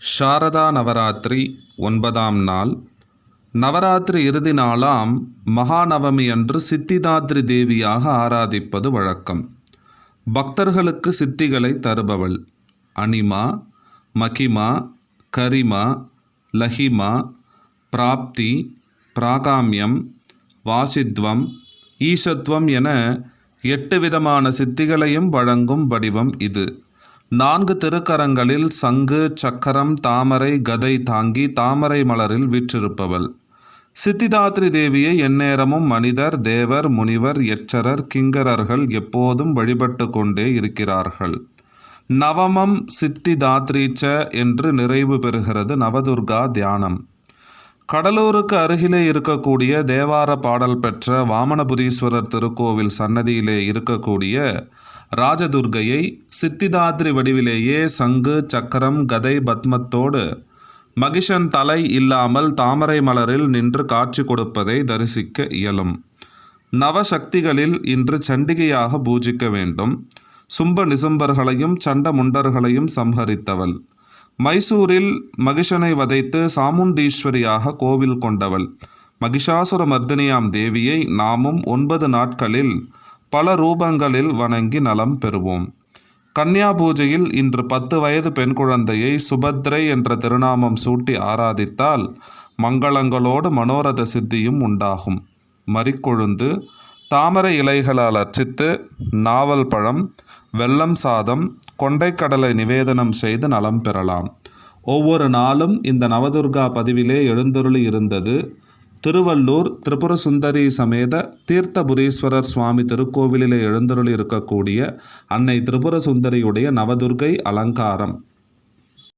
சாரதா நவராத்திரி ஒன்பதாம் நாள். நவராத்திரி இறுதி நாளாம் மகாநவமி அன்று சித்திதாத்ரி தேவியாக ஆராதிப்பது வழக்கம். பக்தர்களுக்கு சித்திகளை தருபவள். அனிமா மகிமா கரிமா லஹிமா பிராப்தி பிராகாமியம் வாசித்வம் ஈசத்வம் என எட்டு விதமான சித்திகளையும் வழங்கும் வடிவம் இது. நான்கு திருக்கரங்களில் சங்கு சக்கரம் தாமரை கதை தாங்கி தாமரை மலரில் வீற்றிருப்பவள். சித்திதாத்ரி தேவியை எந்நேரமும் மனிதர் தேவர் முனிவர் எச்சரர் கிங்கரர்கள் எப்போதும் வழிபட்டு கொண்டே இருக்கிறார்கள். நவமம் சித்திதாத்ரீச்ச என்று நிறைவு பெறுகிறது நவதுர்கா தியானம். கடலூருக்கு அருகிலே இருக்கக்கூடிய தேவார பாடல் பெற்ற வாமனபுரீஸ்வரர் திருக்கோவில் சன்னதியிலே இருக்கக்கூடிய ராஜதுர்கையை சித்திதாத்ரி வடிவிலேயே சங்கு சக்கரம் கதை பத்மத்தோடு மகிஷன் தலை இல்லாமல் தாமரை மலரில் நின்று காட்சி கொடுப்பதை தரிசிக்க இயலும். நவசக்திகளில் இன்று சண்டிகையாக பூஜிக்க வேண்டும். சும்ப நிசும்பர்களையும் சண்ட முண்டர்களையும் சம்ஹரித்தவள். மைசூரில் மகிஷனை வதைத்து சாமுண்டீஸ்வரியாக கோவில் கொண்டவள். மகிஷாசுர மர்தினியாம் தேவியை நாமும் ஒன்பது நாட்களில் பல ரூபங்களில் வணங்கி நலம் பெறுவோம். கன்னியா பூஜையில் இன்று பத்து வயது பெண் குழந்தையை சுபத்ரை என்ற திருநாமம் சூட்டி ஆராதித்தால் மங்களங்களோடு மனோரத சித்தியும் உண்டாகும். மறிக்கொழுந்து தாமரை இலைகளால் அர்ச்சித்து நாவல் பழம் வெள்ளம் சாதம் கொண்டைக்கடலை நிவேதனம் செய்து நலம் பெறலாம். ஒவ்வொரு நாளும் இந்த நவதுர்கா பதிவிலே எழுந்தருளி இருந்தது திருவள்ளூர் திரிபுர சுந்தரி சமேத தீர்த்தபுரீஸ்வரர் சுவாமி திருக்கோவிலிலே எழுந்தருளி இருக்கக்கூடிய அன்னை திரிபுர சுந்தரியுடைய நவதுர்கை அலங்காரம்.